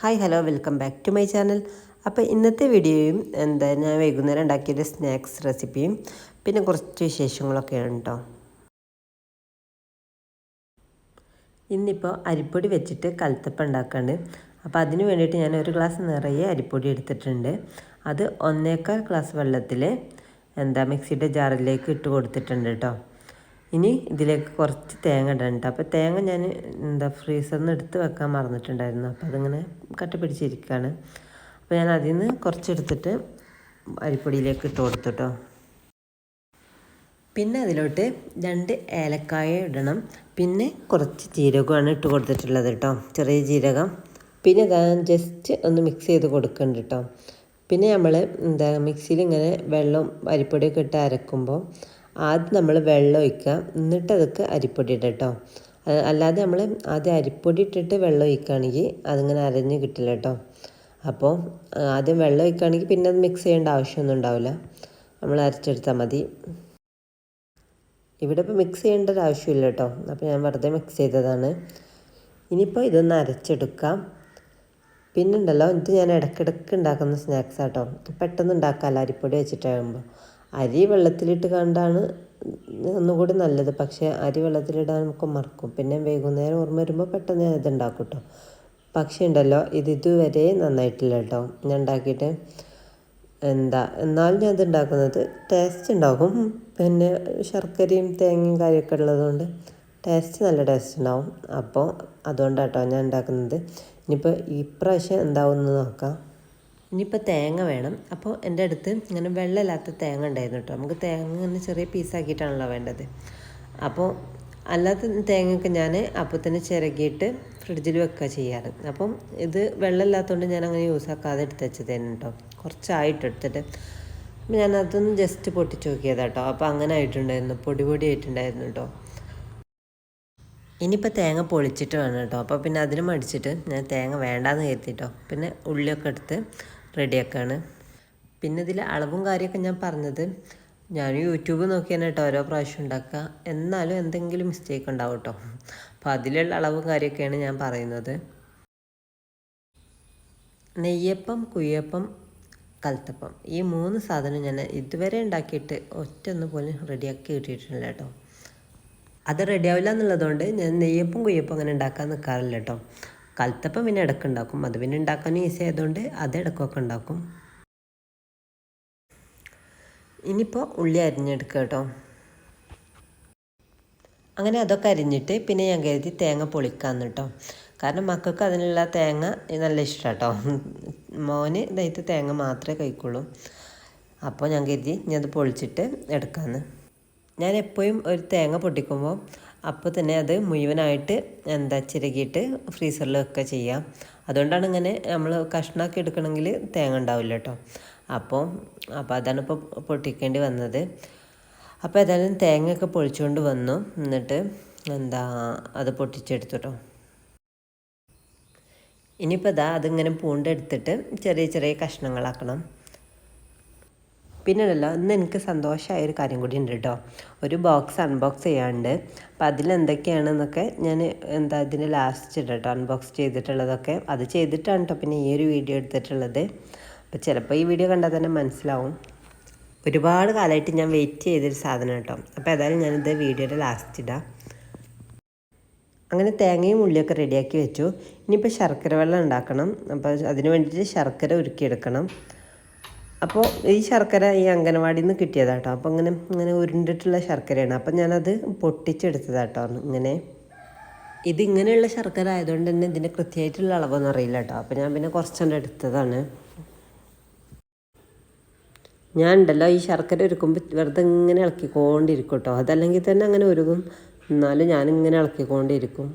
Hi hello welcome back to my channel. അപ്പോൾ ഇന്നത്തെ വീഡിയോയും എന്താ ഞാൻ വൈകുന്നേരം ഉണ്ടാക്കിയൊരു സ്നാക്സ് റെസിപ്പിയും പിന്നെ കുറച്ച് വിശേഷങ്ങളൊക്കെയാണ് കേട്ടോ ഇന്നിപ്പോൾ അരിപ്പൊടി വെച്ചിട്ട് കൽത്തപ്പം ഉണ്ടാക്കാണ്ട് അപ്പോൾ അതിന് വേണ്ടിയിട്ട് ഞാൻ ഒരു ഗ്ലാസ് നിറയെ അരിപ്പൊടി എടുത്തിട്ടുണ്ട്. അത് ഒന്നേക്കാൽ ഗ്ലാസ് വെള്ളത്തിൽ എന്താ മിക്സിയുടെ ജാറിലേക്ക് ഇട്ട് കൊടുത്തിട്ടുണ്ട് കേട്ടോ ഇനി ഇതിലേക്ക് കുറച്ച് തേങ്ങ ഇടണ്ട. അപ്പോൾ തേങ്ങ ഞാൻ എന്താ ഫ്രീസറിൽ നിന്ന് എടുത്ത് വെക്കാൻ മറന്നിട്ടുണ്ടായിരുന്നു. അപ്പോൾ അതിങ്ങനെ കട്ട പിടിച്ചിരിക്കുകയാണ് അപ്പോൾ ഞാൻ അതിൽ നിന്ന് കുറച്ചെടുത്തിട്ട് അരിപ്പൊടിയിലേക്ക് ഇട്ട് കൊടുത്തു കേട്ടോ പിന്നെ അതിലോട്ട് രണ്ട് ഏലക്കായ ഇടണം. പിന്നെ കുറച്ച് ജീരകമാണ് ഇട്ട് കൊടുത്തിട്ടുള്ളത് കേട്ടോ ചെറിയ ജീരകം. പിന്നെ ഞാൻ ജസ്റ്റ് ഒന്ന് മിക്സ് ചെയ്ത് കൊടുക്കുന്നുണ്ട് കേട്ടോ പിന്നെ നമ്മൾ എന്താ മിക്സിയിൽ ഇങ്ങനെ വെള്ളം അരിപ്പൊടിയൊക്കെ ഇട്ട് അരക്കുമ്പോൾ ആദ്യം നമ്മൾ വെള്ളം ഒഴിക്കുക. എന്നിട്ട് അതൊക്കെ അരിപ്പൊടി ഇടുക കേട്ടോ. അല്ലാതെ നമ്മൾ ആദ്യം അരിപ്പൊടി ഇട്ടിട്ട് വെള്ളം ഒഴിക്കുകയാണെങ്കിൽ അതിങ്ങനെ അരഞ്ഞ് കിട്ടില്ല കേട്ടോ. അപ്പോൾ ആദ്യം വെള്ളം ഒഴിക്കുകയാണെങ്കിൽ പിന്നെ അത് മിക്സ് ചെയ്യേണ്ട ആവശ്യമൊന്നും ഉണ്ടാവില്ല. നമ്മൾ അരച്ചെടുത്താൽ മതി. ഇവിടെ ഇപ്പോൾ മിക്സ് ചെയ്യേണ്ട ഒരു ആവശ്യമില്ല കേട്ടോ. അപ്പോൾ ഞാൻ വെറുതെ മിക്സ് ചെയ്തതാണ്. ഇനിയിപ്പോൾ ഇതൊന്ന് അരച്ചെടുക്കാം. പിന്നെ ഉണ്ടല്ലോ ഇത് ഞാൻ ഇടയ്ക്കിടയ്ക്ക് ഉണ്ടാക്കുന്ന സ്നാക്സ് ആട്ടോ പെട്ടെന്ന് ഉണ്ടാക്കാമല്ലോ അരിപ്പൊടി വെച്ചിട്ടാകുമ്പോൾ. അരി വെള്ളത്തിലിട്ട് കണ്ടാണ് ഒന്നുകൂടി നല്ലത്. പക്ഷേ അരി വെള്ളത്തിലിടാൻ നമുക്ക് മറക്കും. പിന്നെ വൈകുന്നേരം ഓർമ്മ വരുമ്പോൾ പെട്ടെന്ന് ഞാൻ ഇതുണ്ടാക്കും കേട്ടോ പക്ഷേ ഉണ്ടല്ലോ ഇത് ഇതുവരെ നന്നായിട്ടില്ല കേട്ടോ. ഞാൻ ഉണ്ടാക്കിയിട്ട് എന്താ എന്നാലും ഞാൻ ഇതുണ്ടാക്കുന്നത് ടേസ്റ്റ് ഉണ്ടാകും. പിന്നെ ശർക്കരയും തേങ്ങയും കാര്യമൊക്കെ ഉള്ളതുകൊണ്ട് ടേസ്റ്റ് നല്ല ടേസ്റ്റ് ഉണ്ടാവും. അപ്പോൾ അതുകൊണ്ടാട്ടോ ഞാൻ ഉണ്ടാക്കുന്നത്. ഇനിയിപ്പോൾ ഇപ്രാവശ്യം എന്താവുമെന്ന് നോക്കാം. ഇനിയിപ്പോൾ തേങ്ങ വേണം. അപ്പോൾ എന്റെ അടുത്ത് ഇങ്ങനെ വെള്ളമില്ലാത്ത തേങ്ങ ഉണ്ടായിരുന്നു കേട്ടോ. നമുക്ക് തേങ്ങ ഇങ്ങനെ ചെറിയ പീസാക്കിയിട്ടാണല്ലോ വേണ്ടത്. അപ്പോൾ അല്ലാത്ത തേങ്ങയൊക്കെ ഞാൻ അപ്പോൾ തന്നെ ചിരകിയിട്ട് ഫ്രിഡ്ജിൽ വെക്കുക ചെയ്യാറ്. അപ്പം ഇത് വെള്ളമില്ലാത്തതുകൊണ്ട് ഞാൻ അങ്ങനെ യൂസ് ആക്കാതെ എടുത്ത് വെച്ചത് തന്നെ കേട്ടോ. കുറച്ചായിട്ട് എടുത്തിട്ട്. ഞാൻ അതൊന്ന് ജസ്റ്റ് പൊട്ടിച്ച് നോക്കിയതാണ് കേട്ടോ. അപ്പോൾ അങ്ങനെ ആയിട്ടുണ്ടായിരുന്നു. പൊടി പൊടി ആയിട്ടുണ്ടായിരുന്നു കേട്ടോ. ഇനിയിപ്പോൾ തേങ്ങ പൊളിച്ചിട്ട് വേണം കേട്ടോ. അപ്പോൾ പിന്നെ അതിന് മടിച്ചിട്ട് ഞാൻ തേങ്ങ വേണ്ടാന്ന് കരുതിട്ടോ. പിന്നെ ഉള്ളിയൊക്കെ എടുത്ത് റെഡിയാക്കാണ്. പിന്നെ ഇതിൽ അളവും കാര്യമൊക്കെ ഞാൻ പറഞ്ഞത് ഞാൻ യൂട്യൂബ് നോക്കിയാണ് കേട്ടോ ഓരോ പ്രാവശ്യം ഉണ്ടാക്കുക. എന്നാലും എന്തെങ്കിലും മിസ്റ്റേക്ക് ഉണ്ടാവും കേട്ടോ അപ്പോൾ അതിലുള്ള അളവും കാര്യമൊക്കെയാണ് ഞാൻ പറയുന്നത്. നെയ്യപ്പം കുയ്യപ്പം കൽത്തപ്പം ഈ മൂന്ന് സാധനം ഞാൻ ഇതുവരെ ഉണ്ടാക്കിയിട്ട് ഒറ്റ ഒന്ന് പോലും റെഡിയാക്കി കിട്ടിയിട്ടില്ല കേട്ടോ അത് റെഡിയാവില്ല എന്നുള്ളതുകൊണ്ട് ഞാൻ നെയ്യപ്പം കുയ്യപ്പം അങ്ങനെ ഉണ്ടാക്കാൻ നിൽക്കാറില്ല കേട്ടോ കൽത്തപ്പം പിന്നെ ഇടയ്ക്ക് ഉണ്ടാക്കും അത് പിന്നെ ഉണ്ടാക്കാനും ഈസി ആയതുകൊണ്ട് അത് ഇടയ്ക്കൊക്കെ ഉണ്ടാക്കും. ഇനിയിപ്പോൾ ഉള്ളി അരിഞ്ഞെടുക്കുക കേട്ടോ. അങ്ങനെ അതൊക്കെ അരിഞ്ഞിട്ട് പിന്നെ ഞാൻ കരുതി തേങ്ങ പൊളിക്കാന്ന് കേട്ടോ. കാരണം മക്കൾക്ക് അതിനുള്ള തേങ്ങ നല്ല ഇഷ്ടമാണ് കേട്ടോ. മോന് ഇതായിട്ട് തേങ്ങ മാത്രമേ കഴിക്കുള്ളൂ. അപ്പോൾ ഞാൻ കരുതി ഞാൻ അത് പൊളിച്ചിട്ട് എടുക്കാമെന്ന് ഞാൻ എപ്പോഴും ഒരു തേങ്ങ പൊട്ടിക്കുമ്പോൾ അപ്പോൾ തന്നെ അത് മുഴുവനായിട്ട് എന്താ ചിരകിയിട്ട് ഫ്രീസറിൽ വെക്കുക ചെയ്യാം. അതുകൊണ്ടാണ് ഇങ്ങനെ നമ്മൾ കഷ്ണമാക്കി എടുക്കണമെങ്കിൽ തേങ്ങ ഉണ്ടാവില്ല കേട്ടോ. അപ്പോൾ അപ്പോൾ അതാണ് ഇപ്പോൾ പൊട്ടിക്കേണ്ടി വന്നത്. അപ്പോൾ ഏതായാലും തേങ്ങയൊക്കെ പൊളിച്ചുകൊണ്ട് വന്നു. എന്നിട്ട് എന്താ അത് പൊട്ടിച്ചെടുത്തു കേട്ടോ. ഇനിയിപ്പോൾ ഇതാ അതിങ്ങനെ പൂണ്ടെടുത്തിട്ട് ചെറിയ ചെറിയ കഷ്ണങ്ങളാക്കണം. പിന്നെ ഉണ്ടല്ലോ ഇന്ന് എനിക്ക് സന്തോഷമായ ഒരു കാര്യം കൂടി ഉണ്ട് കേട്ടോ ഒരു ബോക്സ് അൺബോക്സ് ചെയ്യാണ്ട് അപ്പോൾ അതിലെന്തൊക്കെയാണെന്നൊക്കെ ഞാൻ എന്താ ഇതിന് ലാസ്റ്റ് കേട്ടോ അൺബോക്സ് ചെയ്തിട്ടുള്ളതൊക്കെ. അത് ചെയ്തിട്ടാണ് കേട്ടോ പിന്നെ ഈ ഒരു വീഡിയോ എടുത്തിട്ടുള്ളത്. അപ്പോൾ ചിലപ്പോൾ ഈ വീഡിയോ കണ്ടാൽ തന്നെ മനസ്സിലാവും. ഒരുപാട് കാലമായിട്ട് ഞാൻ വെയിറ്റ് ചെയ്തൊരു സാധനം കേട്ടോ അപ്പോൾ ഏതായാലും ഞാനിത് വീഡിയോയുടെ ലാസ്റ്റ് ഇടാം അങ്ങനെ തേങ്ങയും ഉള്ളിയൊക്കെ റെഡിയാക്കി വെച്ചു. ഇനിയിപ്പോൾ ശർക്കര വെള്ളം ഉണ്ടാക്കണം. അപ്പോൾ അതിന് വേണ്ടിയിട്ട് ശർക്കര ഉരുക്കിയെടുക്കണം. അപ്പോൾ ഈ ശർക്കര ഈ അംഗനവാടിയിൽ നിന്ന് കിട്ടിയതാട്ടോ. അപ്പോൾ അങ്ങനെ ഇങ്ങനെ ഉരുണ്ടിട്ടുള്ള ശർക്കരയാണ്. അപ്പം ഞാനത് പൊട്ടിച്ചെടുത്തതാട്ടോ ഇങ്ങനെ. ഇതിങ്ങനെയുള്ള ശർക്കര ആയതുകൊണ്ട് തന്നെ ഇതിന്റെ കൃത്യമായിട്ടുള്ള അളവൊന്നും അറിയില്ല കേട്ടോ. അപ്പോൾ ഞാൻ പിന്നെ കുറച്ചുകൊണ്ട് എടുത്തതാണ്. ഞാൻ ഉണ്ടല്ലോ ഈ ശർക്കര ഒരുക്കുമ്പോൾ വെറുതെ ഇങ്ങനെ ഇളക്കിക്കൊണ്ടിരിക്കും കേട്ടോ. അതല്ലെങ്കിൽ തന്നെ അങ്ങനെ ഒരുക്കും എന്നാലും ഞാനിങ്ങനെ ഇളക്കിക്കൊണ്ടിരിക്കും.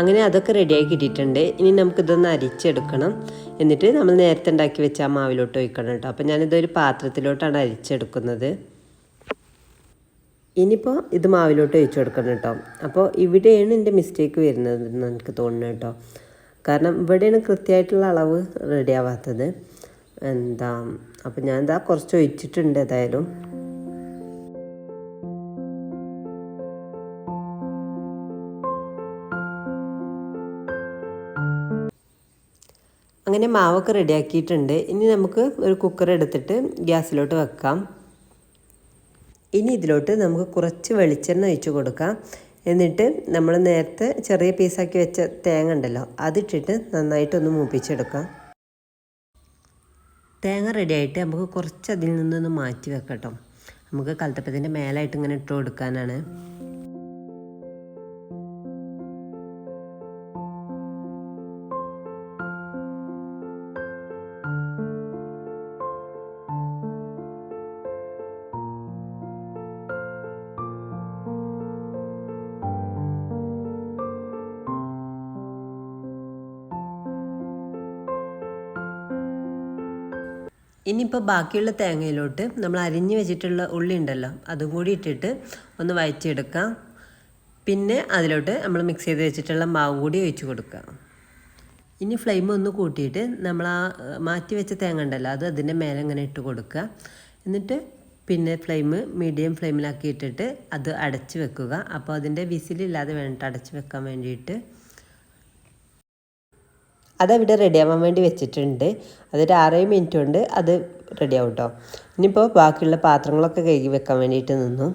അങ്ങനെ അതൊക്കെ റെഡിയാക്കി കിട്ടിയിട്ടുണ്ട്. ഇനി നമുക്കിതൊന്ന് അരിച്ചെടുക്കണം. എന്നിട്ട് നമ്മൾ നേരത്തെ ഉണ്ടാക്കി വെച്ച ആ മാവിലോട്ട് ഒഴിക്കണം കേട്ടോ. അപ്പോൾ ഞാനിതൊരു പാത്രത്തിലോട്ടാണ് അരിച്ചെടുക്കുന്നത്. ഇനിയിപ്പോൾ ഇത് മാവിലോട്ട് ഒഴിച്ചു കൊടുക്കണം കേട്ടോ. അപ്പോൾ ഇവിടെയാണ് എന്റെ മിസ്റ്റേക്ക് വരുന്നത് എന്ന് എനിക്ക് തോന്നുന്നു കേട്ടോ. കാരണം ഇവിടെയാണ് കൃത്യമായിട്ടുള്ള അളവ് റെഡിയാവാത്തത് എന്താ അപ്പോൾ ഞാൻ എന്താ കുറച്ച് ഒഴിച്ചിട്ടുണ്ട് ഏതായാലും. അങ്ങനെ മാവൊക്കെ റെഡിയാക്കിയിട്ടുണ്ട്. ഇനി നമുക്ക് ഒരു കുക്കർ എടുത്തിട്ട് ഗ്യാസിലോട്ട് വെക്കാം. ഇനി ഇതിലോട്ട് നമുക്ക് കുറച്ച് വെളിച്ചെണ്ണ ഒഴിച്ച് കൊടുക്കാം. എന്നിട്ട് നമ്മൾ നേരത്തെ ചെറിയ പീസാക്കി വെച്ച തേങ്ങ ഉണ്ടല്ലോ അതിട്ടിട്ട് നന്നായിട്ടൊന്ന് മൂപ്പിച്ചെടുക്കാം. തേങ്ങ റെഡിയായിട്ട് നമുക്ക് കുറച്ച് അതിൽ നിന്നൊന്ന് മാറ്റി വെക്കട്ടോ. നമുക്ക് കൽത്തപ്പത്തിന്റെ മേലായിട്ട് ഇങ്ങനെ ഇട്ട് കൊടുക്കാനാണ്. ഇനിയിപ്പോൾ ബാക്കിയുള്ള തേങ്ങയിലോട്ട് നമ്മൾ അരിഞ്ഞു വെച്ചിട്ടുള്ള ഉള്ളി ഉണ്ടല്ലോ അതും കൂടി ഇട്ടിട്ട് ഒന്ന് വഴറ്റിയെടുക്കാം. പിന്നെ അതിലോട്ട് നമ്മൾ മിക്സ് ചെയ്ത് വെച്ചിട്ടുള്ള മാവും കൂടി ഒഴിച്ചു കൊടുക്കുക ഇനി ഫ്ലെയിം ഒന്ന് കൂട്ടിയിട്ട് നമ്മൾ ആ മാറ്റി വെച്ച തേങ്ങ ഉണ്ടല്ലോ അത് അതിന്റെ മേലെ ഇങ്ങനെ ഇട്ട് കൊടുക്കുക. എന്നിട്ട് പിന്നെ ഫ്ലെയിം മീഡിയം ഫ്ലെയിമിലാക്കി ഇട്ടിട്ട് അത് അടച്ച് വെക്കുക. അപ്പോൾ അതിന്റെ വിസിലില്ലാതെ വേണ്ടിയിട്ട് അടച്ച് വെക്കാൻ വേണ്ടിയിട്ട് അതവിടെ റെഡിയാവാൻ വേണ്ടി വെച്ചിട്ടുണ്ട്. അതൊരു ആറേ മിനിറ്റ് കൊണ്ട് അത് റെഡിയാവും കേട്ടോ ഇനിയിപ്പോൾ ബാക്കിയുള്ള പാത്രങ്ങളൊക്കെ കഴുകി വെക്കാൻ വേണ്ടിയിട്ട് നിന്നു.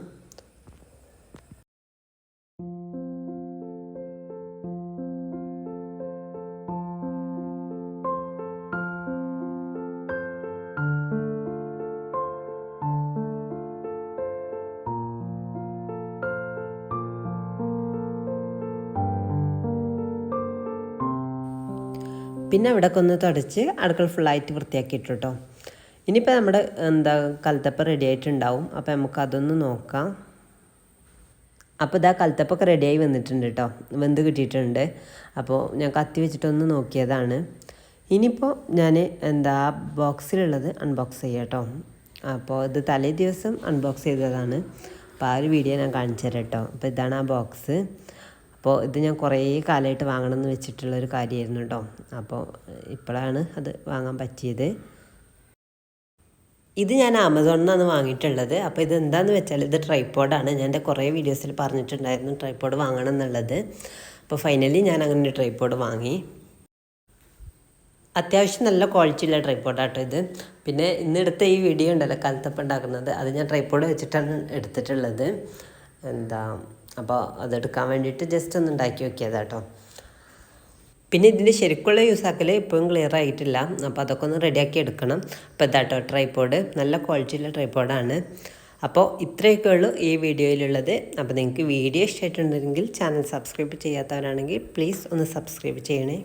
പിന്നെ അവിടെ ഒന്ന് തുടച്ച് അടുക്കള ഫുള്ളായിട്ട് വൃത്തിയാക്കിയിട്ട് കേട്ടോ ഇനിയിപ്പോൾ നമ്മുടെ എന്താ കൽത്തപ്പ റെഡി ആയിട്ടുണ്ടാവും. അപ്പോൾ നമുക്ക് അതൊന്ന് നോക്കാം. അപ്പോൾ ഇതാ കലത്തപ്പൊക്കെ റെഡിയായി വന്നിട്ടുണ്ട് കേട്ടോ വെന്ത് കിട്ടിയിട്ടുണ്ട്. അപ്പോൾ ഞാൻ കത്തി വെച്ചിട്ടൊന്ന് നോക്കിയതാണ്. ഇനിയിപ്പോൾ ഞാൻ എന്താ ബോക്സിലുള്ളത് അൺബോക്സ് ചെയ്യാം കേട്ടോ അപ്പോൾ ഇത് തലേ ദിവസം അൺബോക്സ് ചെയ്തതാണ്. അപ്പോൾ ആ ഒരു വീഡിയോ ഞാൻ കാണിച്ചു തരാം കേട്ടോ അപ്പോൾ ഇതാണ് ആ ബോക്സ് അപ്പോൾ ഇത് ഞാൻ കുറേ കാലമായിട്ട് വാങ്ങണം എന്ന് വെച്ചിട്ടുള്ളൊരു കാര്യമായിരുന്നു കേട്ടോ അപ്പോൾ ഇപ്പോഴാണ് അത് വാങ്ങാൻ പറ്റിയത്. ഇത് ഞാൻ ആമസോണിൽ നിന്നാണ് വാങ്ങിയിട്ടുള്ളത്. അപ്പോൾ ഇത് എന്താണെന്ന് വെച്ചാൽ ഇത് ട്രൈപ്പോഡാണ്. ഞാൻ എന്റെ കുറേ വീഡിയോസിൽ പറഞ്ഞിട്ടുണ്ടായിരുന്നു ട്രൈപ്പോഡ് വാങ്ങണം എന്നുള്ളത് അപ്പോൾ ഫൈനലി ഞാൻ അങ്ങനെ ഒരു ട്രൈപ്പോഡ് വാങ്ങി. അത്യാവശ്യം നല്ല ക്വാളിറ്റിയുള്ള ട്രൈപ്പോഡാട്ടോ ഇത്. പിന്നെ ഇന്നെടുത്ത ഈ വീഡിയോ ഉണ്ടല്ലോ കലത്തപ്പം ഉണ്ടാക്കുന്നത്. അത് ഞാൻ ട്രൈപ്പോഡ് വെച്ചിട്ടാണ് എടുത്തിട്ടുള്ളത്. എന്താ അപ്പോൾ അതെടുക്കാൻ വേണ്ടിയിട്ട് ജസ്റ്റ് ഒന്ന് ഉണ്ടാക്കി നോക്കിയതാട്ടോ. പിന്നെ ഇതിന്റെ ശരിക്കുള്ള യൂസാക്കൽ ഇപ്പോഴും ക്ലിയർ ആയിട്ടില്ല. അപ്പോൾ അതൊക്കെ ഒന്ന് റെഡിയാക്കി എടുക്കണം. അപ്പോൾ ഇതാട്ടോ ട്രൈപോഡ് നല്ല ക്വാളിറ്റിയുള്ള ട്രൈപ്പോഡാണ് അപ്പോൾ ഇത്രയൊക്കെ ഉള്ളൂ ഈ വീഡിയോയിലുള്ളത്. അപ്പോൾ നിങ്ങൾക്ക് വീഡിയോ ഇഷ്ടമായിട്ടുണ്ടെങ്കിൽ ചാനൽ സബ്സ്ക്രൈബ് ചെയ്യാത്തവരാണെങ്കിൽ പ്ലീസ് ഒന്ന് സബ്സ്ക്രൈബ് ചെയ്യണേ.